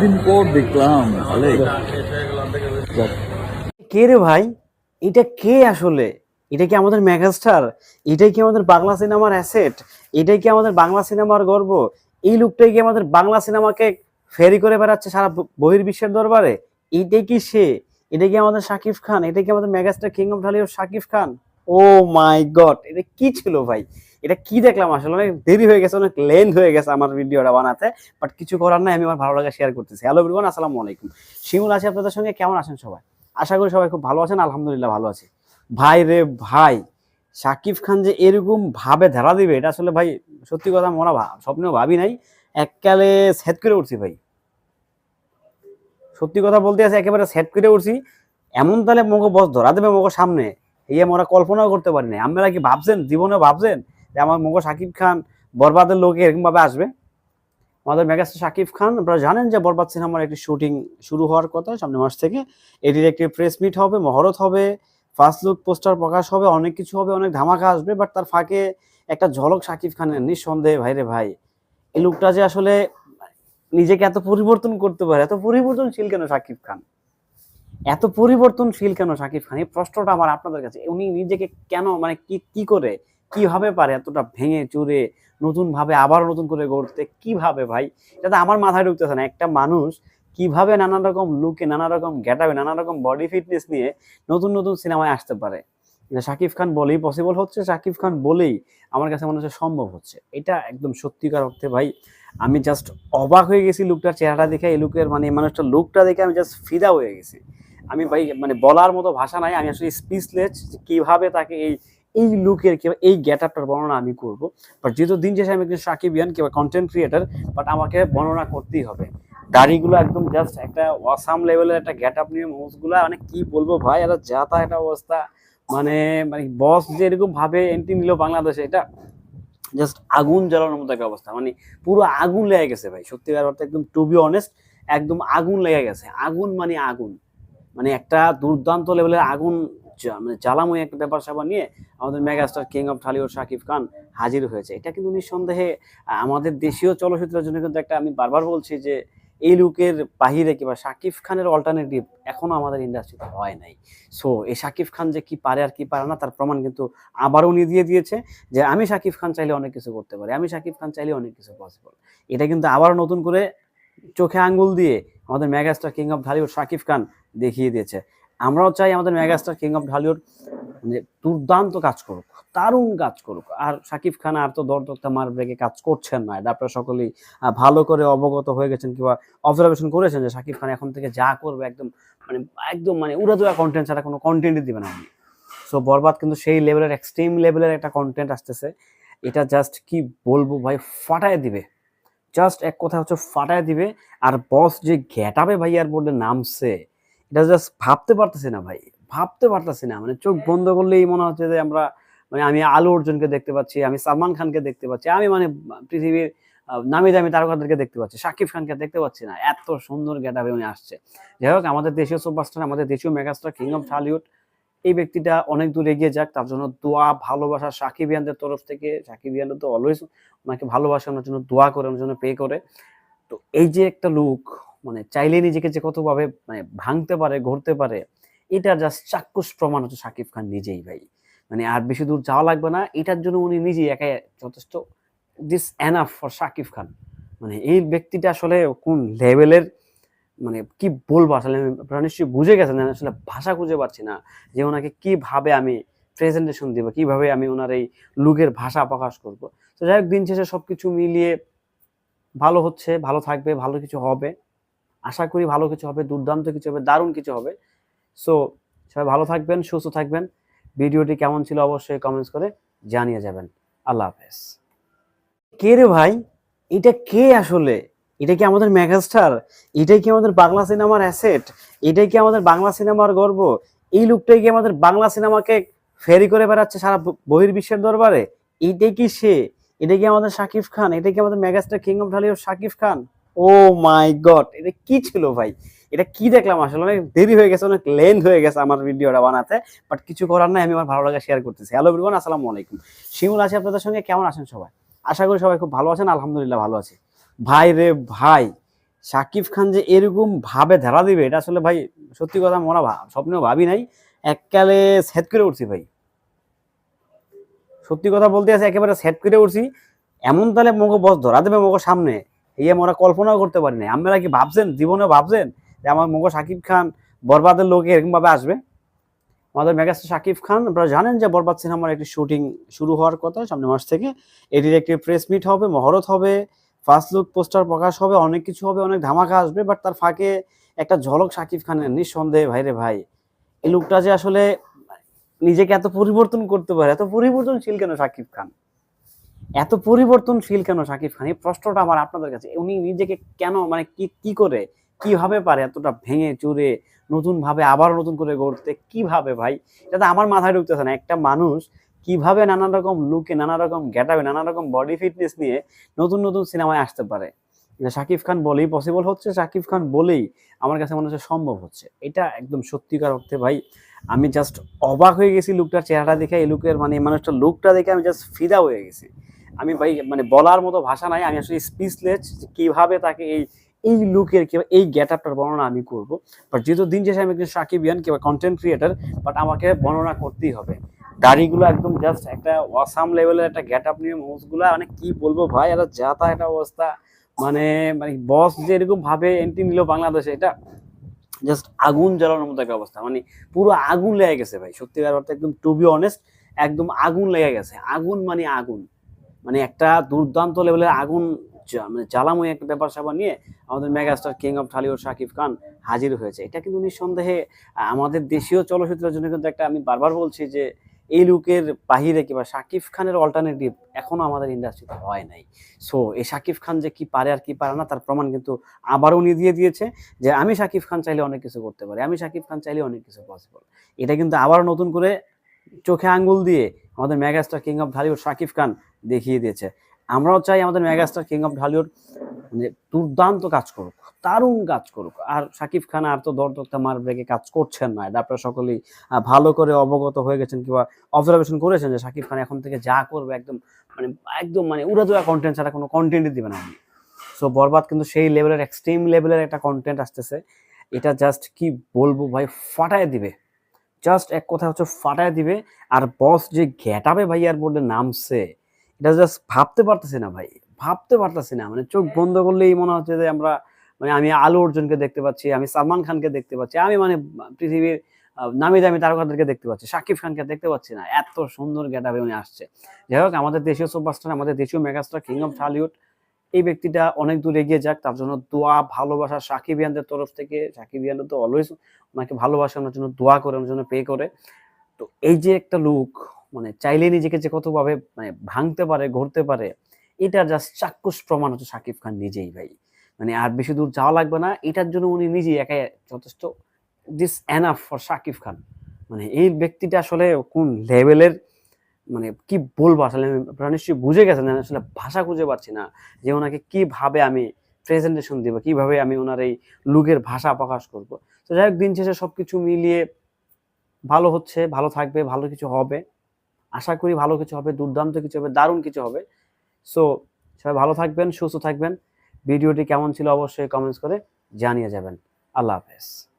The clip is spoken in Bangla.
দিন পর দেখলাম কে রে ভাই? এটা কে আসলে? এটা কি আমাদের মেগাস্টার? এটাই কি আমাদের বাংলা সিনেমার অ্যাসেট? এটাই কি আমাদের বাংলা সিনেমার গর্ব? এই লোকটাই কি আমাদের বাংলা সিনেমাকে ফেরি করে বেড়াচ্ছে সারা বহির্বিশ্বের দরবারে? এইটাই কি সে? এটা কি আমাদের শাকিব খান? এটা কি আমাদের megastar king of Dhallywood Shakib Khan? Oh my god, এটা কি ছিল ভাই? এটা কি দেখলাম আসলে? অনেক দেরি হয়ে গেছে, অনেক লেন্থ হয়ে গেছে আমার ভিডিওটা বানাতে বাট কিছু করার নাই, আমি আমার ভালো লাগা শেয়ার করতেছি। হ্যালো এভরিওয়ান আসসালামু আলাইকুম। শিমুল আছি আপনাদের সঙ্গে কেমন আছেন সবাই? আশা করি সবাই খুব ভালো আছেন, আলহামদুলিল্লাহ ভালো আছি। ভাই রে ভাই শাকিব খান যে এরকম ভাবে ধরা দিবে, এটা আসলে ভাই সত্যি কথা মনে স্বপ্নেও ভাবি নাই। এককালে সেট করে উঠছি ভাই। সত্যি কথা বলতে আছে, একেবারে সেট করে উঠছি। এমন তাহলে মোকে বস ধরা দেবে মোকে সামনে, এই আমরা কল্পনাও করতে পারি না আপনারা কি ভাবছেন? জীবনে ভাবছেন? আমার মোগো শাকিব খান বরবাদের লোক এরকম ভাবে আসবে। আমাদের মেগাস্টার শাকিব খান, আপনারা জানেন যে বরবাদ সিনেমার একটি শুটিং শুরু হওয়ার কথা সামনের মাস থেকে। এটির একটি প্রেস মিট হবে, মহরত হবে ফার্স্ট লুক পোস্টার প্রকাশ হবে, অনেক কিছু হবে, অনেক ধামাকা আসবে বাট তার ফাঁকে একটা ঝলক শাকিব খানের, নিঃসন্দেহে ভাইরে ভাই। এই লোকটা যে আসলে নিজেকে এত পরিবর্তন করতে পারে, এত পরিবর্তনশীল কেন শাকিব খান? এত পরিবর্তনশীল কেন শাকিব খান? এই প্রশ্নটা আমার আপনাদের কাছে, উনি নিজেকে কেন মানে কি কি করে কীভাবে পারে এতটা ভেঙে চুরে নতুন ভাবে আবার নতুন করে গড়তে, কীভাবে ভাই? এটা আমার মাথায় ঢুকতেছে না। একটা মানুষ কীভাবে নানা রকম লুকে নানা রকম গেটাবে নানা রকম বডি ফিটনেস নিয়ে নতুন নতুন সিনেমায় আসতে পারে। শাকিব খান বলেই পসিবল হচ্ছে, শাকিব খান বলেই আমার কাছে মনে হচ্ছে সম্ভব হচ্ছে। এটা একদম সত্যিকার অর্থে ভাই, আমি জাস্ট অবাক হয়ে গেছি লুকটার চেহারা দেখে, এই লুকের মানে এই মানুষটার লুকটা দেখে আমি জাস্ট ফিদা হয়ে গেছি। আমি ভাই মানে বলার মতো ভাষা নাই, আমি আসলে স্পিচলেস কীভাবে তাকে এই এই লুকের কিংবা এই গেট আপটার বর্ণনা আমি করব। বাট যেহেতু দিন শেষে আমি একজন সাকিবিয়ান কিংবা কন্টেন্ট ক্রিয়েটার বাট আমাকে বর্ণনা করতেই হবে। গাড়িগুলো একদম জাস্ট একটা অসাম লেভেলের একটা গেট আপ নিয়ে মোজগুলো মানে কি বলব ভাই এটা যাতা একটা অবস্থা। মানে মানে বস যে এরকম ভাবে এন্ট্রি নিল বাংলাদেশে, এটা জাস্ট আগুন জ্বালানোর মতো একটা অবস্থা। মানে পুরো আগুন লেগে গেছে ভাই, সত্যিকার অর্থে একদম টু বি অনেস্ট একদম আগুন লেগে গেছে। আগুন মানে আগুন। মানে একটা দুর্দান্ত লেভেলের আগুন মানে জ্বালাময় একটা ব্যাপার স্যাপার নিয়ে আমাদের megastar king of Dhallywood Shakib Khan হাজির হয়েছে। এটা কিন্তু নিঃসন্দেহে আমাদের দেশীয় চলচ্চিত্রের জন্য কিন্তু একটা আমি বারবার বলছি যে, এই লুকের বাহিরে কিংবা শাকিব খানের অল্টারনেটিভ এখনও আমাদের ইন্ডাস্ট্রিতে হয় নাই। সো এই শাকিব খান যে কি পারে আর কি পারে না, তার প্রমাণ কিন্তু আবারও উনি দিয়ে দিয়েছে যে, আমি শাকিব খান চাইলে অনেক কিছু করতে পারি, আমি শাকিব খান চাইলে অনেক কিছু পসিবল এটা কিন্তু আবার নতুন করে চোখে আঙ্গুল দিয়ে আমাদের megastar king of Dhallywood Shakib Khan দেখিয়ে দিয়েছে। আমরাও চাই আমাদের মেগাস্টার কিং অফ ঢালিউড মানে দুর্দান্ত কাজ করুক, দারুণ কাজ করুক। আর শাকিব খান আর তো দরদরটা মার ব্রেকে কাজ করছেন না। এটা আপনারা সকলেই ভালো করে অবগত হয়ে গেছেন কিংবা অবজারভেশন করেছেন যে শাকিব খান এখন থেকে যা করবে একদম মানে একদম মানে উড়াদুরা কন্টেন্ট ছাড়া কোনো কন্টেন্টই দিবে না সো বরবাদ কিন্তু সেই লেভেলের এক্সট্রিম লেভেলের একটা কন্টেন্ট আসতেছে। এটা জাস্ট কি বলব ভাই, ফাটায় দিবে। জাস্ট এক কথা হচ্ছে ফাটায় দিবে। আর বস যে ঘেটাবে ভাই আর বোর্ডে নামছে এটা জাস্ট ভাবতে পারতেছি না ভাই, ভাবতে পারতেছি না। মানে চোখ বন্ধ করলেই মনে হচ্ছে যে আমরা মানে আমি আলু অর্জুনকে দেখতে পাচ্ছি, আমি সালমান খানকে দেখতে পাচ্ছি, আমি মানে পৃথিবীর নামি দামি তারকাদেরকে দেখতে পাচ্ছি, সাকিব খানকে দেখতে পাচ্ছি না। এত সুন্দর গেটাবে উনি আসছে। যাই হোক, আমাদের দেশীয় সুপারস্টার আমাদের দেশীয় মেগাস্টার কিং অফ ঢালিউড এই ব্যক্তিটা অনেক দূর এগিয়ে যাক, তার জন্য দোয়া, ভালোবাসা সাকিব সাকিবিয়ানদের তরফ থেকে। সাকিব সাকিবিয়ানরা তো অলওয়েজ ওনাকে ভালোবাসে, ওনার জন্য দোয়া করে, ওনার জন্য পে করে। তো এই যে একটা লুক মানে চাইলে নিজেকে যে কতভাবে মানে ভাঙতে পারে ঘুরতে পারে এটা জাস্ট চাক্ষুষ প্রমাণ হচ্ছে শাকিব খান নিজেই ভাই। মানে আর বেশি দূর যাওয়া লাগবে না, এটার জন্য উনি নিজেই একাই যথেষ্ট this enough for Shakib Khan. মানে এই ব্যক্তিটা আসলে কোন লেভেলের মানে কি বলব আসলে, আপনারা নিশ্চয়ই বুঝে গেছেন আসলে ভাষা খুঁজে পাচ্ছি না, যে ওনাকে কীভাবে আমি প্রেজেন্টেশন দিব, কীভাবে আমি ওনার এই লুকের ভাষা প্রকাশ করব। তো যাই হোক, দিন শেষে সব কিছু মিলিয়ে ভালো হচ্ছে, ভালো থাকবে, ভালো কিছু হবে। আশা করি ভালো কিছু হবে, দুর্দান্ত কিছু হবে, দারুণ কিছু হবে। সো সবাই ভালো থাকবেন, সুস্থ থাকবেন। ভিডিওটি কেমন ছিল অবশ্যই কমেন্টস করে জানিয়ে যাবেন। আল্লাহ হাফেজ। কে রে ভাই? এটা কে আসলে? এটা কি আমাদের মেগাস্টার? এটাই কি আমাদের বাংলা সিনেমার অ্যাসেট এটাই কি আমাদের বাংলা সিনেমার গর্ব? এই লোকটাই কি আমাদের বাংলা সিনেমাকে ফেরি করে বেড়াচ্ছে সারা বহির্বিশ্বের দরবারে? এইটাই কি সে? এটা কি আমাদের শাকিব খান? এটা কি আমাদের megastar king of Dhallywood Shakib Khan? Oh my god, এটা কি ছিল ভাই? এটা কি দেখলাম আসলে? অনেক দেরি হয়ে গেছে, অনেক লেন্থ হয়ে গেছে আমার ভিডিওটা বানাতে বাট কিছু করার নাই, আমি আমার ভালো লাগা শেয়ার করতেছি। হ্যালো এভরিওয়ান আসসালামু আলাইকুম। শিমুল আছি আপনাদের সঙ্গে, কেমন আছেন সবাই? আশা করি সবাই খুব ভালো আছেন, আলহামদুলিল্লাহ ভালো আছে। ভাই রে ভাই শাকিব খান যে এরকম ভাবে ধরা দিবে, এটা আসলে ভাই সত্যি কথা মনে স্বপ্নেও ভাবি নাই। এককালে সেট করে উঠছি ভাই। সত্যি কথা বলতে আছে, একেবারে সেট করে উঠছি। এমন তাহলে মোকে বস ধরা দেবে মোকে সামনে। এই আমরা কল্পনাও করতে পারি না আপনারা কি ভাবছেন? জীবনে ভাবছেন যে আমার মোকে শাকিব খান বরবাদের লোক এরকম ভাবে আসবে? আমাদের মেগাস্টার শাকিব খান, আপনারা জানেন যে বরবাদ সিনেমার একটি শুটিং শুরু হওয়ার কথা সামনের মাস থেকে। এটির একটি প্রেস মিট হবে, মহরত হবে ফার্স্ট লুক পোস্টার প্রকাশ হবে, অনেক কিছু হবে, অনেক ধামাকা আসবে বাট তার ফাঁকে একটা ঝলক শাকিব খানের, নিঃসন্দেহে ভাইরে ভাই। এই লুকটা যে আসলে নিজেকে এত পরিবর্তন করতে পারে, এত পরিবর্তনশীল কেন শাকিব খান? এত পরিবর্তনশীল কেন শাকিব খান? এই প্রশ্নটা আমার আপনাদের কাছে। উনি নিজেকে কেন মানে কি কি করে, কীভাবে পারে এতটা ভেঙে চুরে নতুন ভাবে আবার নতুন করে গড়তে, কীভাবে ভাই? এটা আমার মাথায় ঢুকতেছে না। একটা মানুষ কীভাবে নানান রকম লুকে নানা রকম গেটাবে নানা রকম বডি ফিটনেস নিয়ে নতুন নতুন সিনেমায় আসতে পারে। শাকিব খান বলেই পসিবল হচ্ছে, শাকিব খান বলেই আমার কাছে মনে হচ্ছে সম্ভব হচ্ছে। এটা একদম সত্যিকার অর্থে ভাই, আমি জাস্ট অবাক হয়ে গেছি লুকটার চেহারা দেখে। এই লুকের মানে এই মানুষটার লুকটা দেখে আমি জাস্ট ফিদা হয়ে গেছি। আমি ভাই মানে বলার মতো ভাষা নাই, আমি আসলে স্পিচলেস কীভাবে তাকে এই এই লুকের কিংবা এই গেট আপটার বর্ণনা আমি করব। বাট যেহেতু দিন শেষে আমি একজন সাকিবিয়ান, কিংবা কন্টেন্ট ক্রিয়েটার বাট আমাকে বর্ণনা করতেই হবে। গাড়িগুলো একদম জাস্ট একটা ওয়াসাম লেভেলের একটা গেট আপ নিয়ে মোজগুলো মানে কি বলব ভাই এটা যা তা একটা অবস্থা। মানে মানে বস যে এরকম ভাবে এন্ট্রি নিল বাংলাদেশে, এটা জাস্ট আগুন জ্বালানোর মতো একটা অবস্থা। মানে পুরো আগুন লেগে গেছে ভাই সত্যিকার অর্থে একদম টু বি অনেস্ট একদম আগুন লেগে গেছে। আগুন মানে আগুন। মানে একটা দুর্দান্ত লেভেলের আগুন মানে জ্বালাময় একটা ব্যাপার স্যাপার নিয়ে আমাদের megastar king of Dhallywood Shakib Khan হাজির হয়েছে। এটা কিন্তু নিঃসন্দেহে আমাদের দেশীয় চলচ্চিত্রের জন্য কিন্তু একটা আমি বারবার বলছি যে, এই লুকের বাহিরে কিংবা শাকিব খানের অল্টারনেটিভ এখনও আমাদের ইন্ডাস্ট্রিতে হয় নাই। সো এই শাকিব খান যে কি পারে আর কি পারে না, তার প্রমাণ কিন্তু আবারও উনি দিয়ে দিয়েছে যে, আমি শাকিব খান চাইলে অনেক কিছু করতে পারি, আমি শাকিব খান চাইলে অনেক কিছু পসিবল এটা কিন্তু আবার নতুন করে চোখে আঙ্গুল দিয়ে আমাদের megastar king of Dhallywood Shakib Khan দেখিয়ে দিয়েছে। আমরাও চাই আমাদের মেগাস্টার কিং অফ ঢালিউড মানে দুর্দান্ত কাজ করুক, দারুণ কাজ করুক। আর শাকিব খান আর তো দরদরটা মার ব্রেকে কাজ করছেন না, এটা আপনারা সকলেই ভালো করে অবগত হয়ে গেছেন কিংবা অবজারভেশন করেছেন যে শাকিব খান এখন থেকে যা করবে একদম মানে একদম মানে উড়াদুরা কন্টেন্ট ছাড়া কোনো কন্টেন্টই দিবে না সো বরবাদ কিন্তু সেই লেভেলের এক্সট্রিম লেভেলের একটা কন্টেন্ট আসতেছে। এটা জাস্ট কি বলব ভাই, ফাটায় দিবে। জাস্ট এক কথা হচ্ছে ফাটায় দিবে। আর বস যে ঘেটাবে ভাই আর বোর্ডে নামছে, এটা জাস্ট ভাবতে পারতেছি না ভাই, ভাবতে পারতেছি না। মানে চোখ বন্ধ করলেই মনে হচ্ছে যে আমরা মানে আমি আলু অর্জুনকে দেখতে পাচ্ছি, আমি সালমান খানকে দেখতে পাচ্ছি, আমি মানে পৃথিবীর নামি দামি তারকাদেরকে দেখতে পাচ্ছি, সাকিব খানকে দেখতে পাচ্ছি না। এত সুন্দর গেটাবে উনি আসছে। যাই হোক, আমাদের দেশীয় সুপারস্টার আমাদের দেশীয় মেগাস্টার কিং অফ ঢালিউড এই ব্যক্তিটা অনেক দূর এগিয়ে যাক, তার জন্য দোয়া, ভালোবাসা, সাকিব সাকিবিয়ানদের তরফ থেকে, সাকিব সাকিবিয়ানরা তো অলওয়েজ ওনাকে ভালোবাসে, ওনার জন্য দোয়া করে, ওনার জন্য পে করে। তো এই যে একটা লুক মানে চাইলে নিজেকে যে কতভাবে মানে ভাঙতে পারে, ঘুরতে পারে, এটা জাস্ট চাক্ষুষ প্রমাণ হচ্ছে শাকিব খান নিজেই ভাই। মানে আর বেশি দূর যাওয়া লাগবে না, এটার জন্য উনি নিজেই একাই যথেষ্ট this enough for Sakib Khan. মানে এই ব্যক্তিটা আসলে কোন লেভেলের মানে কি বলব আসলে আমি- নিশ্চয়ই বুঝে গেছেন আসলে ভাষা খুঁজে পাচ্ছি না যে ওনাকে কীভাবে আমি প্রেজেন্টেশন দিব, কীভাবে আমি ওনার এই লুকের ভাষা প্রকাশ করব। তো যাই হোক, দিন শেষে সব কিছু মিলিয়ে ভালো হচ্ছে, ভালো থাকবে, ভালো কিছু হবে। আশা করি ভালো কিছু হবে, দুর্দান্ত কিছু হবে, দারুণ কিছু হবে। সো সবাই ভালো থাকবেন, সুস্থ থাকবেন। ভিডিওটি কেমন ছিল অবশ্যই কমেন্টস করে জানিয়ে যাবেন। আল্লাহ হাফেজ।